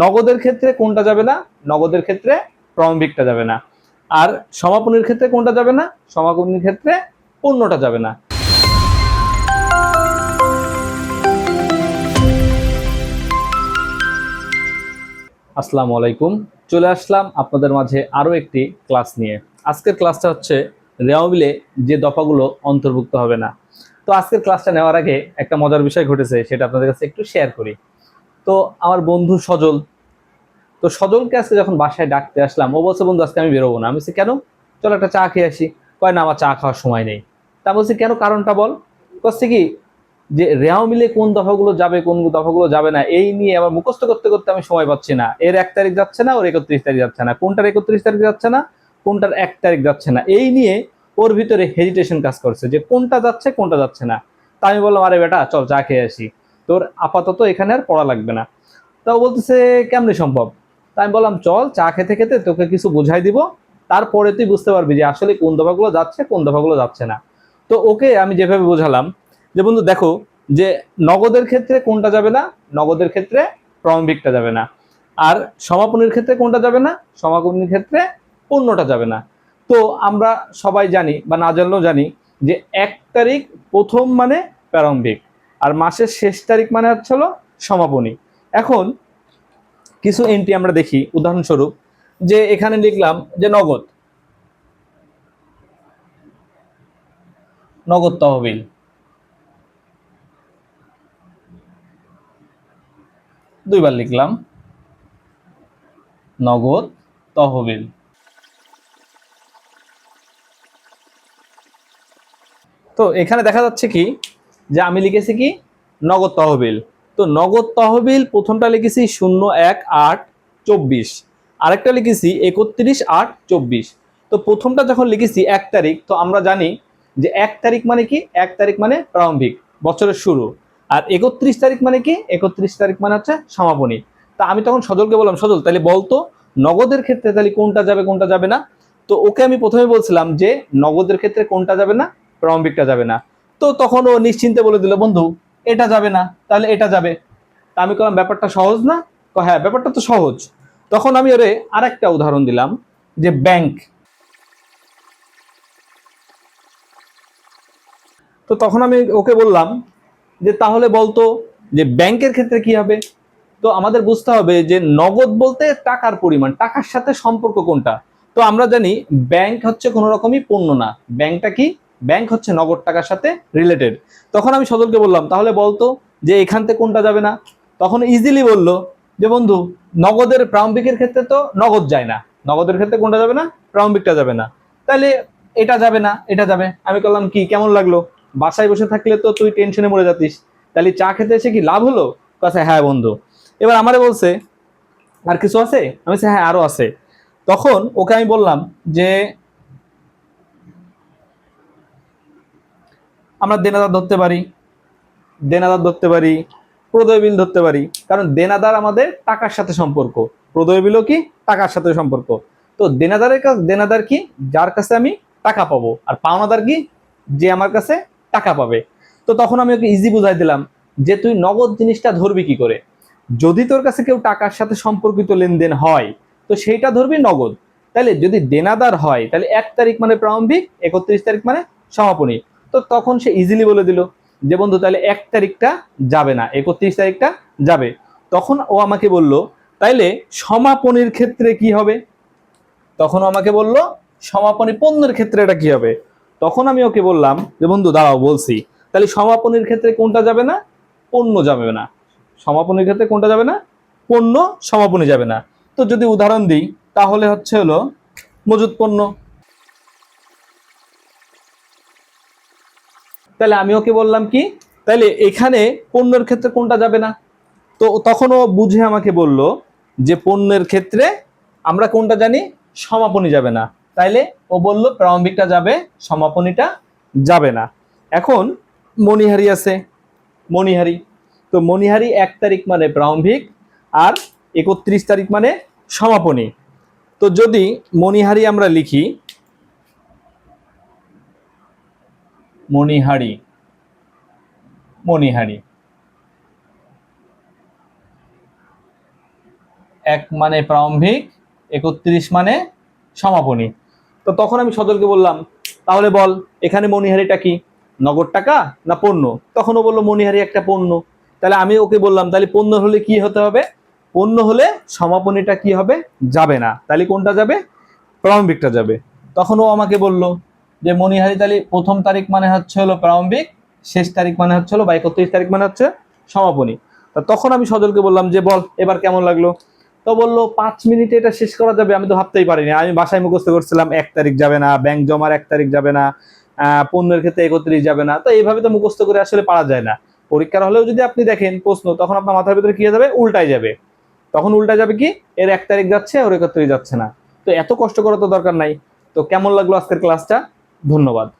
নগদের ক্ষেত্রে কোনটা যাবে না? নগদের ক্ষেত্রে প্রারম্ভিকটা যাবে না। আর সমাপনীর ক্ষেত্রে কোনটা যাবে না? সমাপনীর ক্ষেত্রে পণ্যটা যাবে না। আসসালামু আলাইকুম। চলে আসলাম আপনাদের মাঝে আরও একটি ক্লাস নিয়ে। আজকের ক্লাসটা হচ্ছে রেওয়াবিলে যে দফাগুলো অন্তর্ভুক্ত হবে না। তো আজকের ক্লাসটা নেওয়ার আগে একটা মজার বিষয় ঘটেছে, সেটা আপনাদের কাছে একটু শেয়ার করি। তো আমার বন্ধু সজল। তো সজলকে আজকে যখন বাসায় ডাকতে আসলাম, ও বলছে, বন্ধু, আজকে আমি বেরোবো না। আমি বলছি, কেন? চলো একটা চা খেয়ে আসি। কয় না, আমার চা খাওয়ার সময় নেই। তা বলছি, কেন? কারণটা বল। করছে কি, যে রেয়াও মিলে কোন দফাগুলো যাবে, কোন দফাগুলো যাবে না, এই নিয়ে আমার মুখস্থ করতে করতে আমি সময় পাচ্ছি না। এর এক তারিখ যাচ্ছে না, ওর একত্রিশ তারিখ যাচ্ছে না। কোনটার একত্রিশ তারিখ যাচ্ছে না, কোনটার এক তারিখ যাচ্ছে না। এই নিয়ে ওর ভিতরে হেজিটেশন কাজ করছে, যে কোনটা যাচ্ছে কোনটা যাচ্ছে না। তা আমি বললাম, আরে বেটা, চল চা খেয়ে আসি। তোর আপাতত এখানে আর পড়া লাগবে না। তাও বলতেছে, কেমনি সম্ভব? তা আমি বললাম, চল, চা খেতে খেতে তোকে কিছু বোঝাই দিব। তারপরে তুই বুঝতে পারবি যে আসলে কোন দফাগুলো যাচ্ছে, কোন দফাগুলো যাচ্ছে না। তো ওকে আমি যেভাবে বোঝালাম, যে বন্ধু দেখো, যে নগদের ক্ষেত্রে কোনটা যাবে না, নগদের ক্ষেত্রে প্রারম্ভিকটা যাবে না। আর সমাপনীর ক্ষেত্রে কোনটা যাবে না, সমাপনীর ক্ষেত্রে পণ্যটা যাবে না। তো আমরা সবাই জানি বা না জানলেও জানি যে এক তারিখ প্রথম মানে প্রারম্ভিক। আর মাসের শেষ তারিখ মানে হচ্ছে হলো সমাপনী। এখন কিছু এন্ট্রি আমরা দেখি, উদাহরণস্বরূপ যে এখানে লিখলাম যে নগদ। নগদ তহবিল। দুইবার লিখলাম। নগদ তহবিল। তো এখানে দেখা যাচ্ছে কি যে আমি লিখেছি কি? নগদ তহবিল। তো নগদ তহবিল প্রথমটা লিখেছি শূন্য এক আট চব্বিশ। আরেকটা লিখেছি একত্রিশ আট চব্বিশ। তো প্রথমটা যখন লিখেছি এক তারিখ, তো আমরা জানি যে এক তারিখ মানে কি? এক তারিখ মানে প্রারম্ভিক, বছরের শুরু। আর একত্রিশ তারিখ মানে কি? একত্রিশ তারিখ মানে হচ্ছে সমাপনী। তা আমি তখন সজলকে বললাম, সজল তাহলে বলতো, নগদের ক্ষেত্রে তাহলে কোনটা যাবে কোনটা যাবে না? তো ওকে আমি প্রথমে বলছিলাম যে, নগদের ক্ষেত্রে কোনটা যাবে না? প্রারম্ভিকটা যাবে না। তো তখন ও নিশ্চিন্তে বলে দিল, বন্ধু, এটা যাবে না, তাহলে এটা যাবে। আমি বললাম ব্যাপারটা সহজ না? হ্যাঁ ব্যাপারটা তো সহজ। তখন আমি ওরে আরেকটা উদাহরণ দিলাম, যে ব্যাংক। তো তখন আমি ওকে বললাম, যে তাহলে বলতো যে ব্যাংকের ক্ষেত্রে কি হবে? তো আমাদের বুঝতে হবে যে নগদ বলতে টাকার পরিমাণ, টাকার সাথে সম্পর্ক কোনটা? তো আমরা জানি ব্যাংক হচ্ছে কোনো রকমই পণ্য না। ব্যাংকটা কি? ব্যাংক হচ্ছে নগদ টাকার সাথে রিলেটেড তখন আমি সজলকে বললাম, তাহলে বলতো যে এখান থেকে কোনটা যাবে না? তখন ইজিলি বলল যে, বন্ধু, নগদের প্রারম্ভিকের ক্ষেত্রে তো নগদ যায় না। নগদের ক্ষেত্রে কোনটা যাবে না? প্রারম্ভিকটা যাবে না। তাহলে এটা যাবে না, এটা যাবে। আমি বললাম, কি, কেমন লাগল? বাসায় বসে থাকলে তো তুই টেনশনে মরে যাতিস। তাহলে চা খেতে এসে কি লাভ হলো? কাছে হ্যাঁ বন্ধু। এবার আমারে বলছে, আর কিছু আছে? আমি হ্যাঁ আরও আছে। তখন ওকে আমি বললাম যে আমরা দেনাদার ধরতে পারি, দেনাদার ধরতে পারি, প্রদয় বিল ধরতে পারি। কারণ দেনাদার আমাদের টাকার সাথে সম্পর্ক। প্রদয় বিলও কি? টাকার সাথে সম্পর্ক। তো দেনাদারের কাছে, দেনাদার কি? যার কাছে আমি টাকা পাবো। আর পাওনাদার কি? যে আমার কাছে টাকা পাবে। তো তখন আমি ওকে ইজি বুঝাই দিলাম যে তুই নগদ জিনিসটা ধরবি কি করে? যদি তোর কাছে কেউ টাকার সাথে সম্পর্কিত লেনদেন হয়, তো সেইটা ধরবি নগদ। তাহলে যদি দেনাদার হয় তাহলে এক তারিখ মানে প্রারম্ভিক, একত্রিশ তারিখ মানে সমাপনী। তো তখন সে ইজিলি বলে দিল যে, বন্ধু, তাহলে এক তারিখটা যাবে না, একত্রিশ তারিখটা যাবে। তখন ও আমাকে বলল, তাইলে সমাপনীর ক্ষেত্রে কি হবে? তখন আমাকে বলল, সমাপনী পণ্যের ক্ষেত্রে এটা কি হবে? তখন আমি ওকে বললাম যে, বন্ধু, দাঁড়াও, বলছি। তাহলে সমাপনীর ক্ষেত্রে কোনটা যাবে না? পণ্য যাবে না। সমাপনীর ক্ষেত্রে কোনটা যাবে না? পণ্য সমাপনী যাবে না। তো যদি উদাহরণ দিই, তাহলে হচ্ছে হলো মজুদ পণ্য। তাহলে আমি ওকে বললাম কি, তাহলে এখানে পণ্যের ক্ষেত্রে কোনটা যাবে না? তো তখন ও বুঝে আমাকে বলল যে পণ্যের ক্ষেত্রে আমরা কোনটা জানি, সমাপনী যাবে না। তাইলে ও বলল প্রারম্ভিকটা যাবে, সমাপনীটা যাবে না। এখন মণিহারি আছে, মণিহারি। তো মণিহারি এক তারিখ মানে প্রারম্ভিক আর একত্রিশ তারিখ মানে সমাপনী। তো যদি মণিহারি আমরা লিখি মণিহারি। মণিহারি। এক মানে প্রারম্ভিক, একত্রিশ মানে সমাপনী। তো তখন আমি সজলকে বললাম, তাহলে বল, এখানে মণিহারিটা কি? নগদ টাকা না পণ্য? তখন ও বলল, মণিহারি একটা পণ্য। তাহলে আমি ওকে বললাম, তাহলে পণ্য হলে কি হতে হবে? পণ্য হলে সমাপনীটা কি হবে? যাবে না। তাহলে কোনটা যাবে? প্রারম্ভিকটা যাবে। তখন ও আমাকে বলল যে মণিহারি তাহলে প্রথম তারিখ মানে হচ্ছে হলো প্রারম্ভিক, শেষ তারিখ মানে হচ্ছে হলো বা একত্রিশ তারিখ মানে হচ্ছে সমাপনী। তা তখন আমি সজলকে বললাম যে, বল, এবার কেমন লাগল? তো বলল, পাঁচ মিনিটে এটা শেষ করা যাবে, আমি তো ভাবতেই পারিনি। আমি বাসায় মুখস্থ করছিলাম, এক তারিখ যাবে না, ব্যাংক জমার এক তারিখ যাবে না পণ্যের ক্ষেত্রে একত্রিশ যাবে না। তো এইভাবে তো মুখস্থ করে আসলে পারা যায় না। পরীক্ষার হলেও যদি আপনি দেখেন প্রশ্ন, তখন আপনার মাথার ভিতরে কি যাবে? উল্টাই যাবে। তখন উল্টা যাবে কি? এর এক তারিখ যাচ্ছে ওর একত্রিশ যাচ্ছে না। তো এত কষ্ট করা তো দরকার নাই। তো কেমন লাগল আজকের ক্লাসটা? ধন্যবাদ।